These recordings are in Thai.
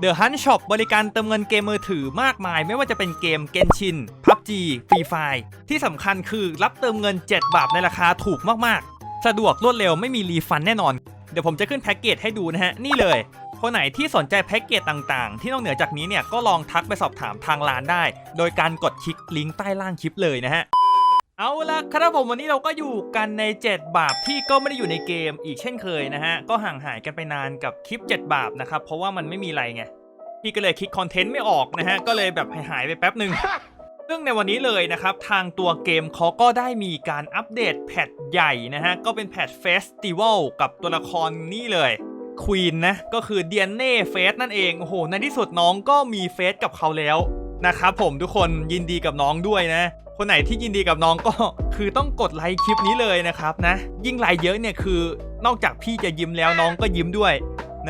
The Hunt Shop บริการเติมเงินเกมมือถือมากมาย ไม่ว่าจะเป็นเกม Genshin PUBG Free Fire ที่สำคัญคือรับเติมเงิน 7 บาทในราคาถูกมากๆ สะดวกรวดเร็วไม่มีรีฟันแน่นอน เดี๋ยวผมจะขึ้นแพ็กเกจให้ดูนะฮะ นี่เลย คนไหนที่สนใจแพ็กเกจต่างๆ ที่นอกเหนือจากนี้เนี่ยก็ลองทักไปสอบถามทางร้านได้ โดยการกดคลิกลิงก์ใต้ล่างคลิปเลยนะฮะ เอาละครับผมวันนี้เราก็อยู่กันใน 7 บาปที่ก็ไม่ได้อยู่ในเกมอีกเช่นเคยนะฮะ ก็ห่างหายกันไปนานกับคลิป 7 บาปนะครับ เพราะว่ามันไม่มีอะไรไง พี่ก็เลยคิดคอนเทนต์ไม่ออกนะฮะ ก็เลยแบบหายไปแป๊บหนึ่งซึ่งในวันนี้เลยนะครับ ทางตัวเกมเขาก็ได้มีการอัปเดตแพทใหญ่นะฮะ ก็เป็นแพทเฟสติวัลกับตัวละครนี่เลยควีนนะก็คือเดียนเน่เฟสนั่นเองโอ้โหในที่สุดน้องก็มีเฟสกับเขาแล้วนะครับผมทุกคนยินดีกับน้องด้วยนะ คนไหนที่ยินดีกับน้องก็คือต้องกดไลค์คลิปนี้เลยนะครับนะ ยิ่งไลค์เยอะเนี่ยคือนอกจากพี่จะยิ้มแล้วน้องก็ยิ้มด้วย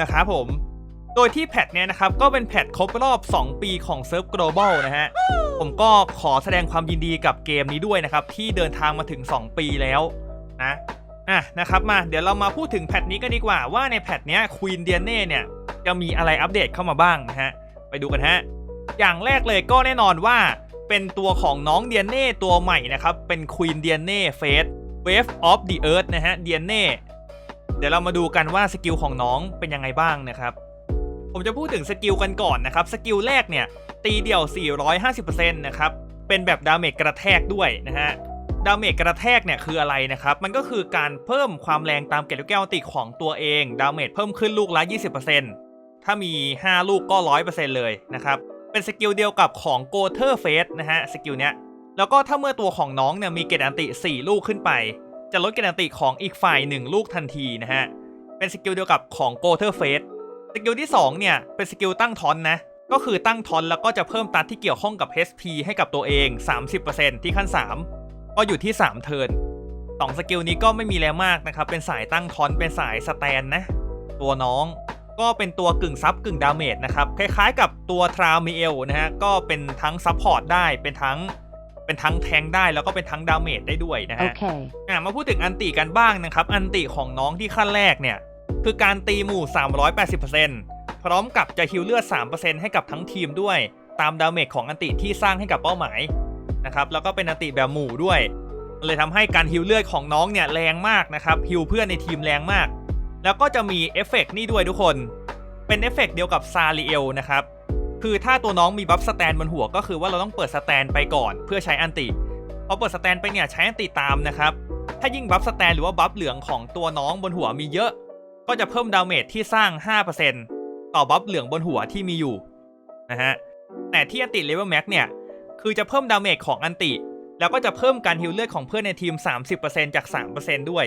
นะครับผม โดยที่แพทเนี่ยนะครับก็เป็นแพทครบรอบ 2 ปีของเซิร์ฟ global นะฮะ ผมก็ขอแสดงความยินดีกับเกมนี้ด้วยนะครับ ที่เดินทางมาถึง 2 ปีแล้วนะอะนะครับมาเดี๋ยวเรามาพูดถึงแพทนี้กันดีกว่าว่าในแพทเนี้ยควีนเดียนเน่เนี่ยจะมีอะไรอัปเดตเข้ามาบ้างนะฮะไปดูกันฮะอย่างแรกเลยก็แน่นอนว่า เป็นตัวของน้องเดียนเน่ตัวใหม่นะครับ เป็นควีนเดียนเน่เฟส Wave of the Earth นะฮะเดียนเน่เดี๋ยวเรามาดูกันว่าสกิลของน้องเป็นยังไงบ้างนะครับผมจะพูดถึงสกิลกันก่อนนะครับ สกิลแรกเนี่ย ตีเดี่ยว 450%นะครับ เป็นแบบดาเมจกระแทกด้วยนะฮะ ดาเมจกระแทกเนี่ยคืออะไรนะครับ มันก็คือการเพิ่มความแรงตามเกล็ดลูกแก้วติของตัวเอง ดาเมจเพิ่มขึ้นลูกละ 20%ถ้ามี 5 ลูกก็ 100%เลยนะครับ เป็นสกิลเดียวกับของโกเทอร์เฟสนะฮะสกิลเนี้ยแล้วก็ถ้าเมื่อตัวของน้องเนี่ยมีเกล็ดอันติ 4 ลูกขึ้นไป จะลดเกล็ดอันติของอีกฝ่าย 1 ลูกทันทีนะฮะเป็นสกิลเดียวกับของโกเทอร์เฟสสกิลที่ 2 เนี่ยเป็นสกิลตั้งทอนนะก็คือตั้งทอนแล้วก็จะเพิ่มตัดที่เกี่ยวข้องกับ HP ให้กับตัวเอง 30%ที่ขั้น 3 ก็อยู่ที่ 3 เทิร์นสองสกิลนี้ก็ไม่มีแล้วมากนะครับเป็นสายตั้งทอนเป็นสายสแตนนะตัวน้อง ก็เป็นตัวกึ่งซับกึ่งดาเมจนะครับ คล้ายๆกับตัวทรามิเอลนะฮะ ก็เป็นทั้งซับพอร์ตได้ เป็นทั้ง เป็นทั้งแทงได้แล้วก็เป็นทั้งดาเมจได้ด้วยนะฮะ Okay. อะมาพูดถึงอันติกันบ้างนะครับ อันติของน้องที่ขั้นแรกเนี่ย คือการตีหมู่ 380%พร้อมกับจะฮิลเลือด 3%ให้กับทั้งทีมด้วย ตามดาเมจของอันติที่สร้างให้กับเป้าหมายนะครับ แล้วก็เป็นอันติแบบหมู่ด้วย เลยทำให้การฮิลเลือดของน้องเนี่ยแรงมากนะครับ ฮิลเพื่อนในทีมแรงมาก แล้วก็จะมีเอฟเฟกต์นี่ด้วยทุกคน เป็นเอฟเฟกต์เดียวกับซาริเอลนะครับ คือถ้าตัวน้องมีบัฟสแตนบนหัวก็คือว่าเราต้องเปิดสแตนไปก่อนเพื่อใช้อันติพอเปิดสแตนไปเนี่ยใช้อันติตามนะครับ ถ้ายิ่งบัฟสแตนหรือว่าบัฟเหลืองของตัวน้องบนหัวมีเยอะ ก็จะเพิ่มดาเมจที่สร้าง 5%ต่อบัฟเหลืองบนหัวที่มีอยู่นะฮะ แต่ที่อันติเลเวลแม็กเนี่ยคือจะเพิ่มดาเมจของอันติ แล้วก็จะเพิ่มการฮิลเลือดของเพื่อนในทีม 30%จาก 3%ด้วย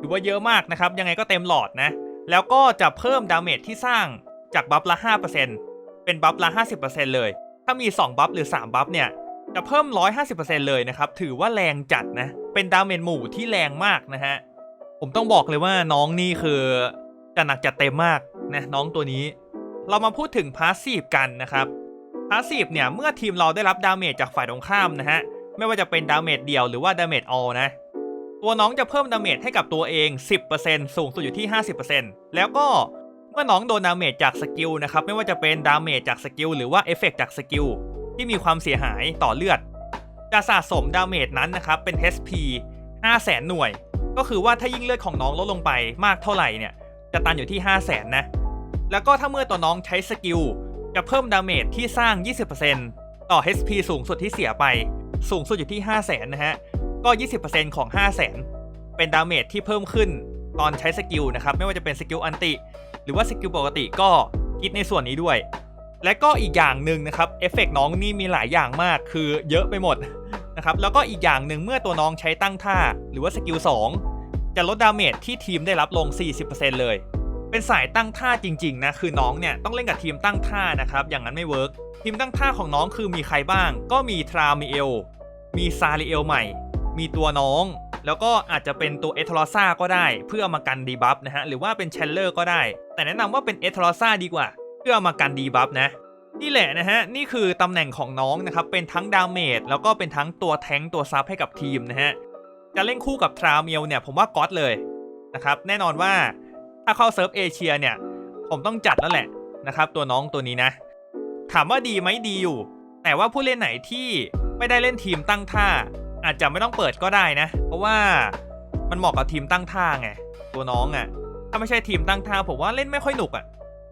ถือว่าเยอะมากนะครับ ยังไงก็เต็มหลอดนะ แล้วก็จะเพิ่มดาเมจที่สร้างจากบัฟละ 5%เป็นบัฟละ 50%เลย ถ้ามี 2 บัฟหรือ 3 บัฟเนี่ย จะเพิ่ม 150%เลยนะครับ ถือว่าแรงจัดนะ เป็นดาเมจหมู่ที่แรงมากนะฮะ ผมต้องบอกเลยว่าน้องนี่คือจะหนักจัดเต็มมากนะน้องตัวนี้ เรามาพูดถึงพาสซีฟกันนะครับ พาสซีฟเนี่ยเมื่อทีมเราได้รับดาเมจจากฝ่ายตรงข้ามนะฮะ ไม่ว่าจะเป็นดาเมจเดียวหรือว่าดาเมจออลนะ ตัวน้องจะเพิ่มดาเมจให้กับตัวเอง 10%สูงสุดอยู่ที่ 50%แล้วก็เมื่อน้องโดนดาเมจจากสกิลนะครับไม่ว่าจะเป็นดาเมจจากสกิลหรือว่าเอฟเฟกจากสกิลที่มีความเสียหายต่อเลือด จะสะสมดาเมจนั้นนะครับเป็น HP 500,000หน่วย ก็คือว่าถ้ายิ่งเลือดของน้องลดลงไปมากเท่าไหร่เนี่ยจะตันอยู่ที่ 500,000นะแล้วก็ถ้าเมื่อตัวน้องใช้สกิลจะเพิ่มดาเมจที่สร้าง 20%ต่อ HP สูงสุดที่เสียไป สูงสุดอยู่ที่ 500,000นะฮะ ก็ 20%ของ 500,000 เป็นดาเมจที่เพิ่มขึ้นตอนใช้สกิลนะครับ ไม่ว่าจะเป็นสกิลอันติ หรือว่าสกิลปกติก็คิดในส่วนนี้ด้วย และก็อีกอย่างหนึ่งนะครับเอฟเฟกน้องนี่มีหลายอย่างมากคือเยอะไปหมดนะครับแล้วก็อีกอย่างหนึ่งเมื่อตัวน้องใช้ตั้งท่า หรือว่าสกิล2จะลดดาเมจที่ทีมได้รับลง 40%เลย เป็นสายตั้งท่าจริงๆนะคือน้องเนี่ยต้องเล่นกับทีมตั้งท่านะครับอย่างนั้นไม่เวิร์กทีมตั้งท่าของน้องคือมีใครบ้าง ก็มีทรามิเอลมีซาริเอลใหม่ มีตัวน้อง แล้วก็อาจจะเป็นตัวเอทรอซ่าก็ได้เพื่อมากันดีบัฟนะฮะหรือว่าเป็นเชลเลอร์ก็ได้ แต่แนะนำว่าเป็นเอทรอซ่าดีกว่า เพื่อมากันดีบัฟนะนี่แหละนะฮะ นี่คือตำแหน่งของน้องนะครับ เป็นทั้งดาเมจแล้วก็เป็นทั้งตัวแทงตัวซับให้กับทีมนะฮะ จะเล่นคู่กับทราเมียลเนี่ย ผมว่าก๊อตเลยนะครับ แน่นอนว่าถ้าเข้าเซิร์ฟเอเชียเนี่ย ผมต้องจัดแล้วแหละนะครับ ตัวน้องตัวนี้นะ ถามว่าดีไหมดีอยู่ แต่ว่าผู้เล่นไหนที่ไม่ได้เล่นทีมตั้งท่า อาจจะไม่ต้องเปิดก็ได้นะ เพราะว่ามันเหมาะกับทีมตั้งท่าไงตัวน้องอะ่ะ ถ้าไม่ใช่ทีมตั้งท่าผมว่าเล่นไม่ค่อยหนุกอะ่ะ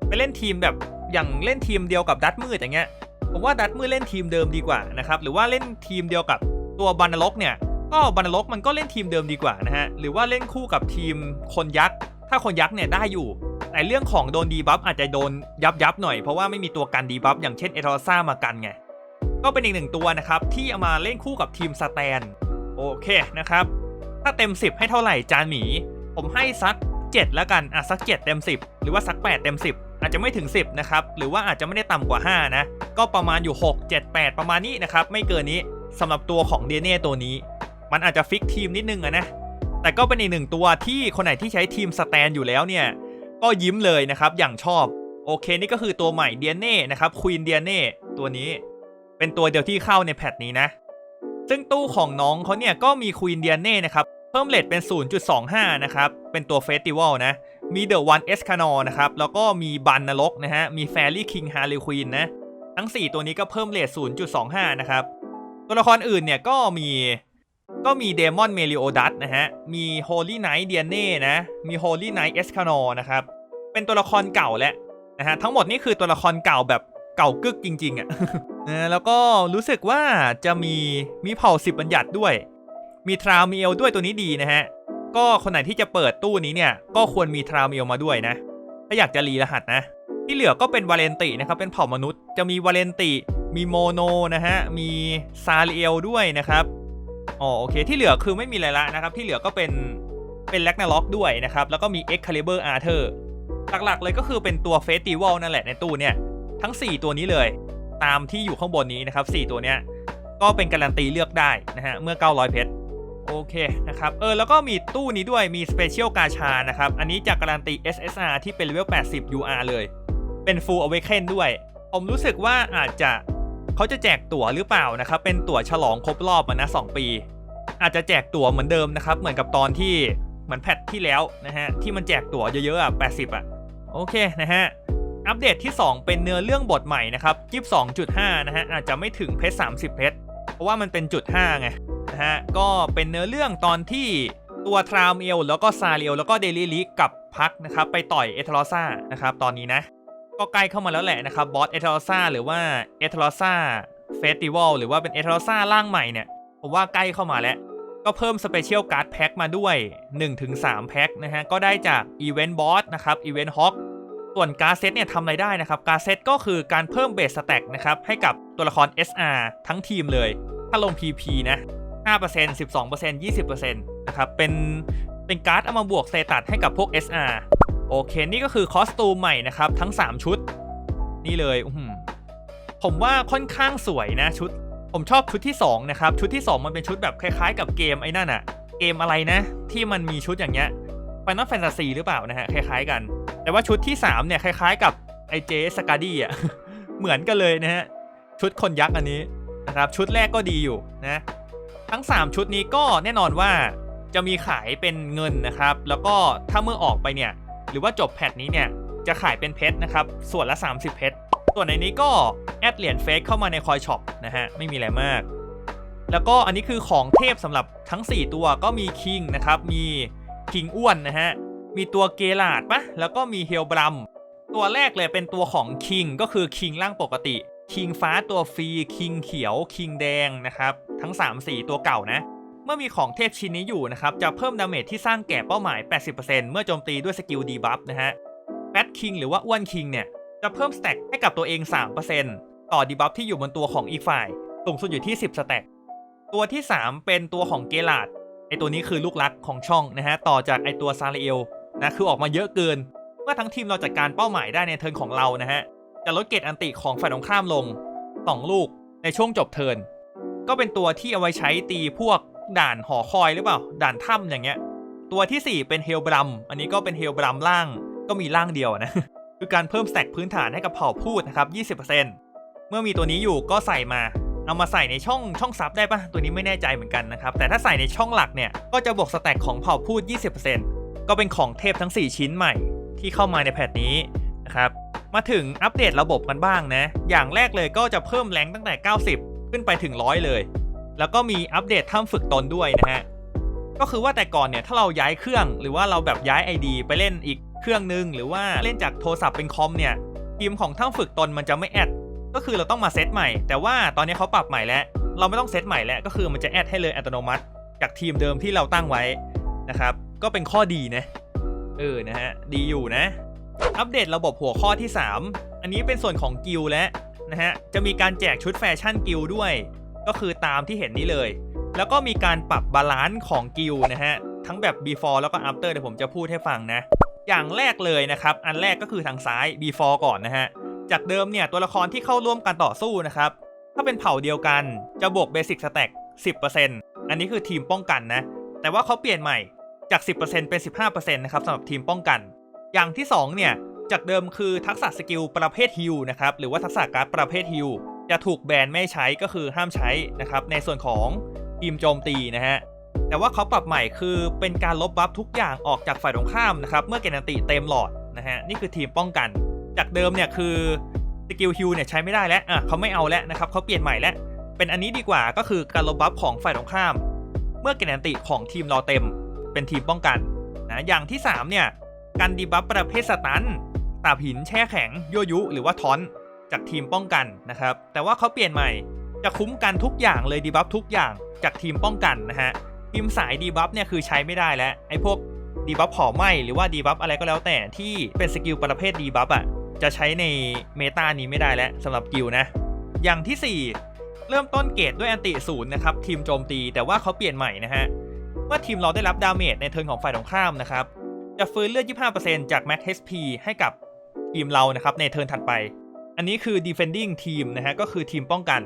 ไปเล่นทีมแบบอย่างเล่นทีมเดียวกับดัตมืดอย่างเงี้ยผมว่าดัตมืดเล่นทีมเดิมดีกว่านะครับหรือว่าเล่นทีมเดียวกับตัวบันนลกเนี่ยก็บันนลกมันก็เล่นทีมเดิมดีกว่านะฮะหรือว่าเล่นคู่กับทีมคนยักษ์ถ้าคนยักษ์เนี่ยได้อยู่ แต่เรื่องของโดนดีบัฟอาจจะโดนยับยับหน่อยเพราะว่าไม่มีตัวกันดีบัฟอย่างเช่นเอทอร์ซ่ามากันไง ก็เป็นอีกหนึ่งตัวนะครับที่เอามาเล่นคู่กับทีมสแตน โอเคนะครับ ถ้าเต็ม 10 ให้เท่าไหร่จานหมี ผมให้สัก 7 แล้วกันอะสัก 7 เต็ม 10 หรือว่าสัก 8 เต็ม 10 อาจจะไม่ถึง 10 นะครับ หรือว่าอาจจะไม่ได้ต่ำกว่า 5 นะ ก็ประมาณอยู่ 6 7 8 ประมาณนี้นะครับ ไม่เกินนี้สำหรับตัวของเดเน่ตัวนี้ มันอาจจะฟิกทีมนิดนึงอะนะแต่ก็เป็นอีกหนึ่งตัวที่คนไหนที่ใช้ทีมสแตนอยู่แล้วเนี่ยก็ยิ้มเลยนะครับอย่างชอบโอเคนี่ก็คือตัวใหม่เดียเน่นะครับควีนเดียเน่ตัวนี้ เป็นตัวเดียวที่เข้าในแพทนี้นะ ซึ่งตู้ของน้องเขาเนี่ยก็มีควีนเดียเน่นะครับ เพิ่มเลทเป็น 0.25 นะครับ เป็นตัวเฟสติวัลนะ มีเดอะวันเอสคานอนะครับ แล้วก็มีบันนรกนะฮะ มีแฟรี่คิงฮาร์ลีควีนนะ ทั้ง 4 ตัวนี้ก็เพิ่มเลท0.25 นะครับ ตัวละครอื่นเนี่ยก็มีก็มีเดมอนเมลิโอดัสนะฮะ มีโฮลี่ไนท์เดียเน่นะ มีโฮลี่ไนท์เอสคานอนะครับ เป็นตัวละครเก่าแหละนะฮะ ทั้งหมดนี่คือตัวละครเก่าแบบเก่ากึกจริงๆอะ่ะ นะแล้วก็รู้สึกว่าจะมีมีเผ่าสิบบัญญัติด้วย มีทรามิเอลด้วยตัวนี้ดีนะฮะ ก็คนไหนที่จะเปิดตู้นี้เนี่ย ก็ควรมีทรามิเอลมาด้วยนะ ถ้าอยากจะรีรหัสนะ ที่เหลือก็เป็นวาเลนตินะครับ เป็นเผ่ามนุษย์ จะมีวาเลนติ มีโมโนนะฮะ มีซาริเอลด้วยนะครับ อ๋อโอเค ที่เหลือคือไม่มีอะไรละนะครับ ที่เหลือก็เป็นเป็นแล็กนาล็อกด้วยนะครับ แล้วก็มี Excalibur Arthur หลักๆเลยก็คือเป็นตัวเฟสติวัลนั่นแหละในตู้เนี่ย ทั้ง 4 ตัวนี้เลย ตามที่อยู่ข้างบนนี้นะครับ 4 ตัวเนี้ยก็เป็นการันตีเลือกได้นะฮะเมื่อ 900 เพชรโอเคนะครับเออแล้วก็มีตู้นี้ด้วยมี Special กาชานะครับ อันนี้จะการันตี SSR ที่เป็นเลเวล 80 UR เลย เป็น Full Awaken ด้วย ผมรู้สึกว่าอาจจะเขาจะแจกตั๋วหรือเปล่านะครับ เป็นตั๋วฉลองครบรอบมานะ 2 ปี อาจจะแจกตั๋วเหมือนเดิมนะครับ เหมือนกับตอนที่เหมือนแพทที่แล้วนะฮะที่มันแจกตั๋วเยอะๆอะ80 อะโอเคนะฮะ อัปเดตที่ 2 เป็นเนื้อเรื่องบทใหม่นะครับยิบ2.5 นะฮะอาจจะไม่ถึงเพชร30 เพชรเพราะว่ามันเป็นจุด5ไงนะฮะก็เป็นเนื้อเรื่องตอนที่ตัวทรามเอลแล้วก็ซาเรียลแล้วก็เดลิลิกับพักนะครับไปต่อยเอทรอซ่านะครับตอนนี้นะก็ใกล้เข้ามาแล้วแหละนะครับบอสเอทรอซ่าหรือว่าเอทรอซ่าเฟสติวัลหรือว่าเป็นเอทรอซ่าร่างใหม่เนี่ยผมว่าใกล้เข้ามาแล้ว ก็เพิ่มสเปเชียลการ์ดแพ็คมาด้วย 1-3 แพ็คนะฮะก็ได้จากอีเวนต์บอสนะครับอีเวนต์ฮอค ส่วนการเซตเนี่ยทำอะไรได้นะครับ การเซตก็คือการเพิ่มเบสสแต็กนะครับให้กับตัวละคร SR ทั้งทีมเลย ถ้าลง PP นะ 5% 12% 20%นะครับเป็นเป็นการ์ดเอามาบวกเซตัสให้กับพวก SR โอเค นี่ก็คือคอสตูมใหม่นะครับทั้ง 3 ชุด นี่เลยอผมว่าค่อนข้างสวยนะชุด ผมชอบชุดที่ 2 นะครับ ชุดที่ 2 มันเป็นชุดแบบคล้ายๆ กับเกมไอ้นั่นอะเกมอะไรนะ ที่มันมีชุดอย่างเงี้ย Final Fantasy หรือเปล่านะฮะคล้ายๆกัน แต่ว่าชุดที่ 3 เนี่ย คล้ายๆกับไอเจสกาดี้อะ เหมือนกันเลยนะฮะ ชุดคนยักษ์อันนี้นะครับ ชุดแรกก็ดีอยู่นะ ทั้ง 3 ชุดนี้ก็แน่นอนว่าจะมีขายเป็นเงินนะครับ แล้วก็ถ้าเมื่อออกไปเนี่ย หรือว่าจบแพทนี้เนี่ย จะขายเป็นเพชรนะครับ ส่วนละ 30 เพชร ส่วนในนี้ก็แอดเหรียญเฟกเข้ามาในคอยช็อปนะฮะ ไม่มีอะไรมาก แล้วก็อันนี้คือของเทพสำหรับทั้ง 4 ตัวก็มีคิงนะครับ มีคิงอ้วนนะฮะ มีตัวเกลาดปะแล้วก็มีเฮลบรัม ตัวแรกเลยเป็นตัวของคิงก็คือคิงร่างปกติ คิงฟ้าตัวฟรีคิงเขียว คิงแดงนะครับ ทั้ง 3-4 ตัวเก่านะ เมื่อมีของเทพชิ้นนี้อยู่นะครับ จะเพิ่มดาเมจที่สร้างแก่เป้าหมาย 80%เมื่อโจมตีด้วยสกิลดีบัฟนะฮะแฟตคิงหรือว่าอ้วนคิงเนี่ย จะเพิ่มสแต็กให้กับตัวเอง 3%ต่อดีบัฟที่อยู่บนตัวของอีกฝ่ายสูงสุดอยู่ที่ 10สแต็กตัวที่ 3 เป็นตัวของเกลาดไอตัวนี้คือลูกรักของช่องนะฮะ ต่อจากไอตัวซาเรเอล นะคือออกมาเยอะเกิน เมื่อทั้งทีมเราจัดการเป้าหมายได้ในเทิร์นของเรานะฮะจะลดเกรดอันติของฝ่ายตรงข้ามลง 2 ลูกในช่วงจบเทิร์นก็เป็นตัวที่เอาไว้ใช้ตีพวกด่านหอคอยหรือเปล่า ด่านถ้ำอย่างเงี้ย ตัวทีสี่4 เป็นเฮลบรัม อันนี้ก็เป็นเฮลบรัมล่างก็มีล่างเดียวนะ คือการเพิ่มแต็กพื้นฐานให้กับเผ่าพูดนะครับ 20%เมื่อมีตัวนี้อยู่ก็ใส่มา เอามาใส่ในช่องช่องซับได้ปะตัวนี้ไม่แน่ใจเหมือนกันนะครับ แต่ถ้าใส่ในช่องหลักเนี่ย ก็จะบวกสแต็กของเผ่าพูด 20% ก็เป็นของเทพทั้ง 4 ชิ้นใหม่ที่เข้ามาในแพทนี้นะครับ มาถึงอัปเดตระบบกันบ้างนะ อย่างแรกเลยก็จะเพิ่มแรงตั้งแต่ 90 ขึ้นไปถึง 100 เลย แล้วก็มีอัปเดตถ้ำฝึกตนด้วยนะฮะ ก็คือว่าแต่ก่อนเนี่ยถ้าเราย้ายเครื่องหรือว่าเราแบบย้าย ID ไปเล่นอีกเครื่องนึง หรือว่าเล่นจากโทรศัพท์เป็นคอมเนี่ยทีมของถ้ำฝึกตนมันจะไม่แอด ก็คือเราต้องมาเซตใหม่ แต่ว่าตอนนี้เขาปรับใหม่แล้ว เราไม่ต้องเซตใหม่แล้ว ก็คือมันจะแอดให้เลยอัตโนมัติ จากทีมเดิมที่เราตั้งไว้นะครับ ก็เป็นข้อดีนะ เออนะฮะ ดีอยู่นะ อัปเดตระบบหัวข้อที่ 3 อันนี้เป็นส่วนของกิลแล้วนะฮะ จะมีการแจกชุดแฟชั่นกิลด้วย ก็คือตามที่เห็นนี้เลย แล้วก็มีการปรับบาลานซ์ของกิลนะฮะ ทั้งแบบ before แล้วก็ after เดี๋ยวผมจะพูดให้ฟังนะ อย่างแรกเลยนะครับ อันแรกก็คือทางซ้าย before ก่อนนะฮะ จากเดิมเนี่ยตัวละครที่เข้าร่วมการต่อสู้นะครับ ถ้าเป็นเผ่าเดียวกันจะบวก basic stack 10%อันนี้คือทีมป้องกันนะ แต่ว่าเขาเปลี่ยนใหม่ จาก 10%เป็น 15%นะครับสำหรับทีมป้องกัน อย่างที่ 2 เนี่ย จากเดิมคือทักษะสกิลประเภทฮิลนะครับ หรือว่าทักษะการ์ดประเภทฮิลจะถูกแบนไม่ใช้ก็คือห้ามใช้นะครับ ในส่วนของทีมโจมตีนะฮะ แต่ว่าเขาปรับใหม่คือเป็นการลบบัฟทุกอย่างออกจากฝ่ายตรงข้ามนะครับ เมื่อเกณฑ์อันติเต็มหลอดนะฮะ นี่คือทีมป้องกัน จากเดิมเนี่ยคือสกิลฮิลเนี่ยใช้ไม่ได้แล้ว อะเขาไม่เอาแล้วนะครับเขาเปลี่ยนใหม่แล้ว เป็นอันนี้ดีกว่าก็คือการลบบัฟของฝ่ายตรงข้าม เมื่อเกณฑ์อันติของทีมเราเต็ม เป็นทีมป้องกันนะอย่างที่ 3 เนี่ยการดีบัฟประเภทสตันตาบหินแช่แข็งยั่วยุ หรือว่าทอนจากทีมป้องกันนะครับ แต่ว่าเขาเปลี่ยนใหม่จะคุ้มกันทุกอย่างเลยดีบัฟทุกอย่างจากทีมป้องกันนะฮะทีมสายดีบัฟเนี่ยคือใช้ไม่ได้แล้วไอ้พวกดีบัฟผอไหมหรือว่าดีบัฟอะไรก็แล้วแต่ที่เป็นสกิลประเภทดีบัฟอะจะใช้ในเมตานี้ไม่ได้แล้วสำหรับกิลนะ อย่างที่ 4 เริ่มต้นเกรดด้วยอันติศูนย์นะครับทีมโจมตีแต่ว่าเขาเปลี่ยนใหม่นะฮะ เมื่อทีมเราได้รับดาเมจในเทิร์นของฝ่ายตรงข้ามนะครับ จะฟื้นเลือด 25%จาก Max HP ให้กับทีมเรานะครับในเทิร์นถัดไป อันนี้คือ defending ทีมนะฮะก็คือทีมป้องกัน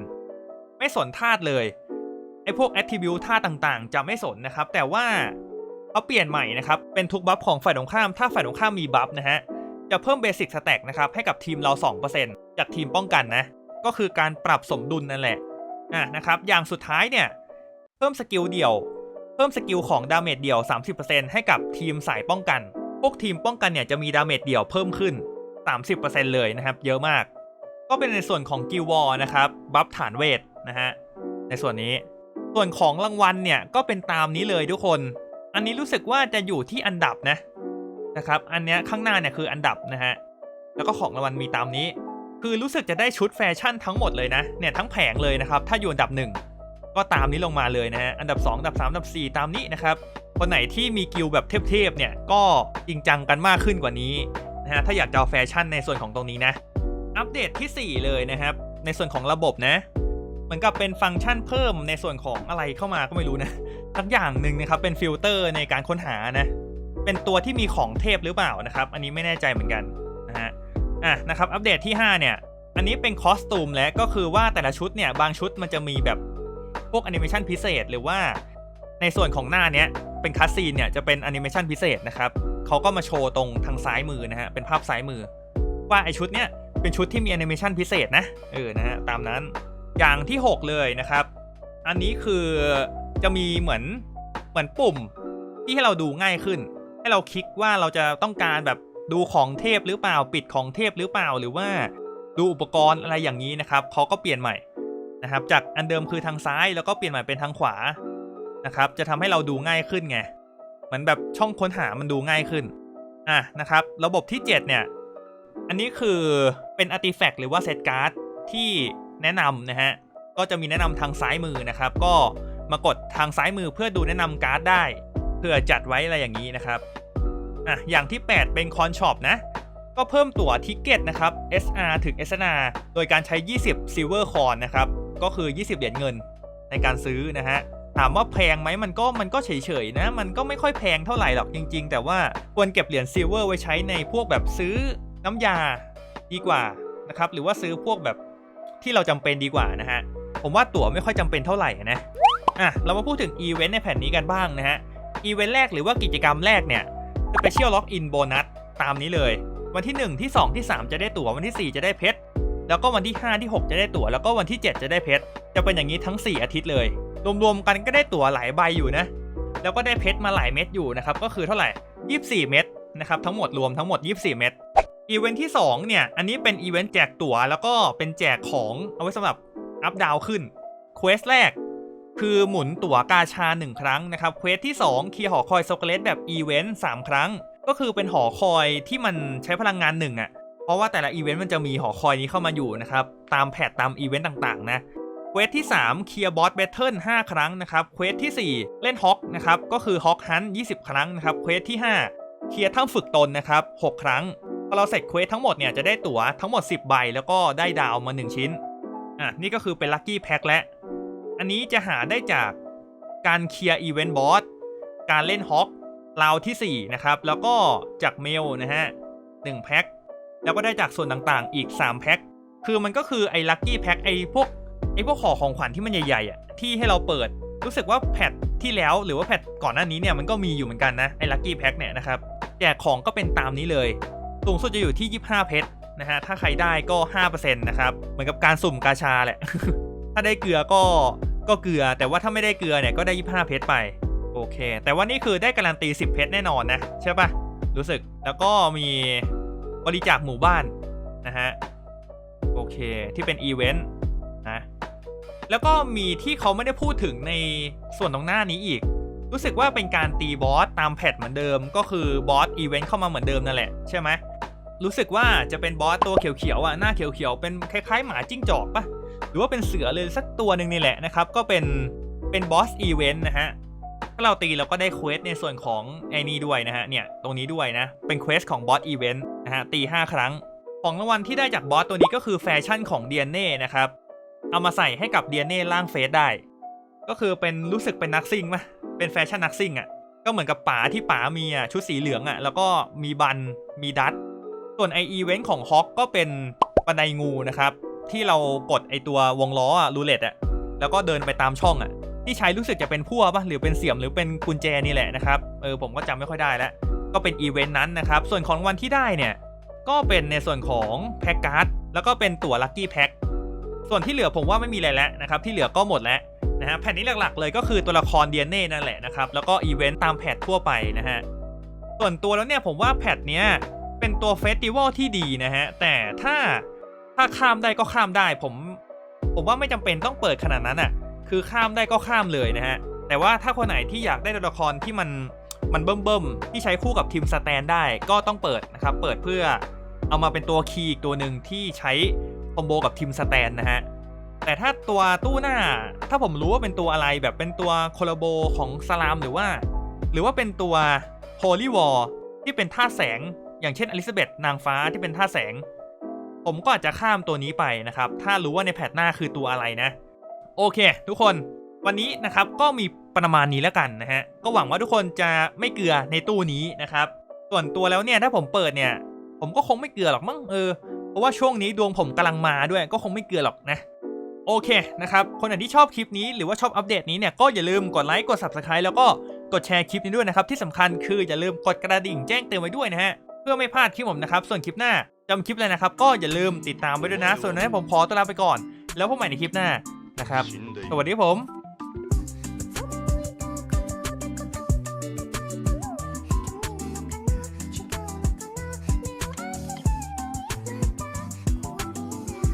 ไม่สนธาตุเลยไอ้พวก attribute ท่าต่างๆ จะไม่สนนะครับ แต่ว่าเขาเปลี่ยนใหม่นะครับ เป็นทุกบัฟของฝ่ายตรงข้าม ถ้าฝ่ายตรงข้ามมีบัฟนะฮะ จะเพิ่ม basic stack นะครับ ให้กับทีมเรา 2%จากทีมป้องกันนะ ก็คือการปรับสมดุลนั่นแหละ อะนะครับ อย่างสุดท้ายเนี่ย เพิ่มสกิลเดี่ยว เพิ่มสกิลของดาเมจเดี่ยว 30%ให้กับทีมสายป้องกัน พวกทีมป้องกันเนี่ยจะมีดาเมจเดี่ยวเพิ่มขึ้น 30%เลยนะครับ เยอะมาก ก็เป็นในส่วนของกิลวอลนะครับ บัฟฐานเวทนะฮะ ในส่วนนี้ ส่วนของรางวัลเนี่ยก็เป็นตามนี้เลยทุกคน อันนี้รู้สึกว่าจะอยู่ที่อันดับนะนะครับ อันเนี้ยข้างหน้าเนี่ยคืออันดับนะฮะ แล้วก็ของรางวัลมีตามนี้ คือรู้สึกจะได้ชุดแฟชั่นทั้งหมดเลยนะ เนี่ยทั้งแผงเลยนะครับ ถ้าอยู่อันดับหนึ่ง ก็ตามนี้ลงมาเลยนะฮะอันดับ 2 อันดับ 3 อันดับ 4 ตามนี้นะครับคนไหนที่มีกิลแบบเทพๆเนี่ยก็จริงจังกันมากขึ้นกว่านี้นะฮะถ้าอยากจะเอาแฟชั่นในส่วนของตรงนี้นะอัปเดตที่ 4 เลยนะครับในส่วนของระบบนะเหมือนกับเป็นฟังก์ชันเพิ่มในส่วนของอะไรเข้ามาก็ไม่รู้นะสักอย่างหนึ่งนะครับเป็นฟิลเตอร์ในการค้นหานะเป็นตัวที่มีของเทพหรือเปล่านะครับ อันนี้ไม่แน่ใจเหมือนกันนะฮะอะนะครับอัปเดตที่ 5 เนี่ย อันนี้เป็นคอสตูมและก็คือว่าแต่ละชุดเนี่ยบางชุดมันจะมีแบบ พวกแอนิเมชันพิเศษ หรือว่าในส่วนของหน้าเนี้ยเป็นคัสซีนเนี่ยจะเป็นแอนิเมชันพิเศษนะครับเขาก็มาโชว์ตรงทางซ้ายมือนะฮะเป็นภาพซ้ายมือ ว่าไอชุดเนี้ยเป็นชุดที่มีแอนิเมชันพิเศษนะเออนะฮะตามนั้นอย่างที่ 6 เลยนะครับ อันนี้คือจะมีเหมือนเหมือนปุ่มที่ให้เราดูง่ายขึ้น ให้เราคลิกว่าเราจะต้องการแบบดูของเทพหรือเปล่าปิดของเทพหรือเปล่าหรือว่าดูอุปกรณ์อะไรอย่างนี้นะครับเขาก็เปลี่ยนใหม่ นะครับ จากอันเดิมคือทางซ้ายแล้วก็เปลี่ยนใหม่เป็นทางขวานะครับ จะทำให้เราดูง่ายขึ้นไงเหมือนแบบช่องค้นหามันดูง่ายขึ้นอะนะครับ ระบบที่ 7 เนี่ย อันนี้คือเป็นอาร์ติแฟกต์หรือว่าเซตการ์ดที่แนะนำนะฮะก็จะมีแนะนำทางซ้ายมือนะครับ ก็มากดทางซ้ายมือเพื่อดูแนะนำการ์ดได้เพื่อจัดไว้อะไรอย่างนี้นะครับอะอย่างที่ 8 เป็นคอนช็อปนะ ก็เพิ่มตั๋วทิกเก็ตนะครับ SR ถึง SNR โดยการใช้ 20 Silver Coin นะครับ ก็คือ 20 เหรียญเงินในการซื้อนะฮะถามว่าแพงไหมมันก็มันก็เฉยๆนะ มันก็ไม่ค่อยแพงเท่าไหร่หรอกจริง ๆ แต่ว่าควรเก็บเหรียญซิลเวอร์ไว้ใช้ในพวกแบบซื้อน้ำยาดีกว่านะครับหรือว่าซื้อพวกแบบที่เราจำเป็นดีกว่านะฮะผมว่าตั๋วไม่ค่อยจำเป็นเท่าไหร่นะอะเรามาพูดถึงอีเวนต์ในแผ่นนี้กันบ้างนะฮะอีเวนต์แรกหรือว่ากิจกรรมแรกเนี่ย Special Lock In Bonus ตามนี้เลย วันที่ 1 ที่ 2 ที่ 3 จะได้ตั๋ววันที่ 4 จะได้เพชร แล้วก็วันที่ 5 ที่ 6 จะได้ตั๋วแล้วก็วันที่ 7 จะได้เพชรจะเป็นอย่างนี้ทั้ง 4 อาทิตย์เลย รวมๆกันก็ได้ตั๋วหลายใบอยู่นะ แล้วก็ได้เพชรมาหลายเม็ดอยู่นะครับก็คือเท่าไหร่ 24 เม็ดนะครับทั้งหมดรวมทั้งหมด 24 เม็ดอีเวนท์ที่ 2 เนี่ย อันนี้เป็นอีเวนต์แจกตั๋วแล้วก็เป็นแจกของเอาไว้สำหรับอัพดาวขึ้นเควสแรก คือหมุนตั๋วกาชา 1 ครั้งนะครับเควสที่ 2 คีย์หอคอยโซกเลตแบบอีเวนต์3ครั้ง ก็คือเป็นหอคอยที่มันใช้พลังงานหนึ่งอะ่ะ เพราะว่าแต่ละอีเวนต์มันจะมีหอคอยนี้เข้ามาอยู่นะครับ ตามแพทตามอีเวนต์ต่างๆนะเควสที่ 3 เคลียร์บอสแบทเทิล5ครั้งนะครับเควสที่ 4 เล่นฮอกนะครับก็คือฮอกฮัน20 ครั้งนะครับเควสที่ 5 เคลียร์ถ้ำฝึกตนนะครับ6ครั้งพอเราเสร็จเควสทั้งหมดเนี่ยจะได้ตั๋วทั้งหมด 10 ใบ แล้วก็ได้ดาวมา 1 ชิ้นอะนี่ก็คือเป็นลัคกี้แพ็คและ อันนี้จะหาได้จากการเคลียร์อีเวนต์บอสการเล่นฮอกราวที่4นะครับแล้วก็จากเมลนะฮะ1แพ็ค แล้วก็ได้จากส่วนต่างๆ อีก 3 แพ็ค คือมันก็คือไอ้ลัคกี้แพ็คไอ้พวกไอ้พวกห่อของขวัญที่มันใหญ่ๆอะที่ให้เราเปิดรู้สึกว่าแพทที่แล้วหรือว่าแพทก่อนหน้านี้เนี่ยมันก็มีอยู่เหมือนกันนะไอ้ลัคกี้แพ็คเนี่ยนะครับแจกของก็เป็นตามนี้เลยสูงสุดจะอยู่ที่ 25 เพชรนะฮะถ้าใครได้ก็ 5%นะครับเหมือนกับการสุ่มกาชาแหละ ถ้าได้เกลือก็ก็เกลือ แต่ว่าถ้าไม่ได้เกลือเนี่ยก็ได้ 25 เพชรไปโอเค แต่ว่านี่คือได้การันตี 10 เพชรแน่นอนนะใช่ปะรู้สึกแล้วก็มี บริจาคหมู่บ้านนะฮะโอเคที่เป็นอีเวนต์นะแล้วก็มีที่เขาไม่ได้พูดถึงในส่วนตรงหน้านี้อีก รู้สึกว่าเป็นการตีบอสตามแพทเหมือนเดิม ก็คือบอสอีเวนต์เข้ามาเหมือนเดิมนั่นแหละใช่ไหมรู้สึกว่าจะเป็นบอสตัวเขียวๆอะหน้าเขียวๆเป็นคล้ายๆ หมาจิ้งจอกปะหรือว่าเป็นเสือเลยสักตัวหนึ่งนี่แหละนะครับ ก็เป็นเป็นบอสอีเวนต์นะฮะาเราตีเราก็ได้เควสในส่วนของไอ้นี่ด้วยนะฮะเนี่ยตรงนี้ด้วยนะเป็นเควสของบอสอีเวนต์นะฮะตี 5 ครั้ง ของรางวัลที่ได้จากบอสตัวนี้ก็คือแฟชั่นของเดียนเน่นะครับเอามาใส่ให้กับเดียนเน่ล่างเฟสได้ ก็คือเป็นรู้สึกเป็นนักซิ่งปะเป็นแฟชั่นนักซิ่งอะ่ะก็เหมือนกับป๋าที่ป๋ามีอะชุดสีเหลืองอะ่ะแล้วก็มีบันมีดัตส่วนไออีเวนต์ของฮอกก็เป็นบันไดงูนะครับที่เรากดไอตัววงล้ออะรูเล็ตอะแล้วก็เดินไปตามช่องอะ ที่ใช้รู้สึกจะเป็นพั่วปะหรือเป็นเสียมหรือเป็นกุญแจนี่แหละนะครับเออผมก็จำไม่ค่อยได้แล้วก็เป็นอีเวนต์นั้นนะครับส่วนของวันที่ได้เนี่ยก็เป็นในส่วนของแพ็กการ์ดแล้วก็เป็นตั๋วลัคกี้แพ็คส่วนที่เหลือผมว่าไม่มีอะไรแล้วนะครับที่เหลือก็หมดแล้วนะฮะแผ่นนี้หลักๆ เลยก็คือตัวละครเดียนเน่นั่นแหละนะครับแล้วก็อีเวนต์ตามแพททั่วไปนะฮะส่วนตัวแล้วเนี่ยผมว่าแพทเนี้ยเป็นตัวเฟสติวัลที่ดีนะฮะแต่ถ้าถ้าข้ามได้ก็ข้ามได้ผม ผมว่าไม่จำเป็นต้องเปิดขนาดนั้นอะ คือข้ามได้ก็ข้ามเลยนะฮะ แต่ว่าถ้าคนไหนที่อยากได้ตัวละครที่มันมันเบิ่มเบิ่มๆที่ใช้คู่กับทีมสแตนได้ก็ต้องเปิดนะครับ เปิดเพื่อเอามาเป็นตัวคีย์อีกตัวหนึ่งที่ใช้คอมโบกับทีมสแตนนะฮะ แต่ถ้าตัวตู้หน้า ถ้าผมรู้ว่าเป็นตัวอะไรแบบเป็นตัวโคลาโบของสลามหรือว่า หรือว่าเป็นตัวโ o ลีวอลที่เป็นท่าแสง อย่างเช่นอลิซาเบธนางฟ้าที่เป็นท่าแสง ผมก็อาจจะข้ามตัวนี้ไปนะครับ ถ้ารู้ว่าในแพทหน้าคือตัวอะไรนะ โอเค ทุกคนวันนี้นะครับก็มีประมาณนี้แล้วกันนะฮะก็หวังว่าทุกคนจะไม่เกลือในตู้นี้นะครับ ส่วนตัวแล้วเนี่ยถ้าผมเปิดเนี่ย ผมก็คงไม่เกลือหรอกมั้งเออเพราะว่าช่วงนี้ดวงผมกำลังมาด้วยก็คงไม่เกลือหรอกนะโอเคนะครับคนไหนที่ชอบคลิปนี้หรือว่าชอบอัปเดตนี้เนี่ยก็อย่าลืมกดไลค์กด subscribe แล้วก็กดแชร์คลิปนี้ด้วยนะครับที่สำคัญคืออย่าลืมกดกระดิ่งแจ้งเตือนไว้ด้วยนะฮะเพื่อไม่พลาดคลิปผมนะครับส่วนคลิปหน้าจำคลิปเลยนะครับก็อย่าลืมติดตามไว้ด้วยนะ ส่วนนั้นผมขอตัวลาไปก่อน แล้วพบใหม่ในคลิปหน้า นะครับสวัสดีครับผม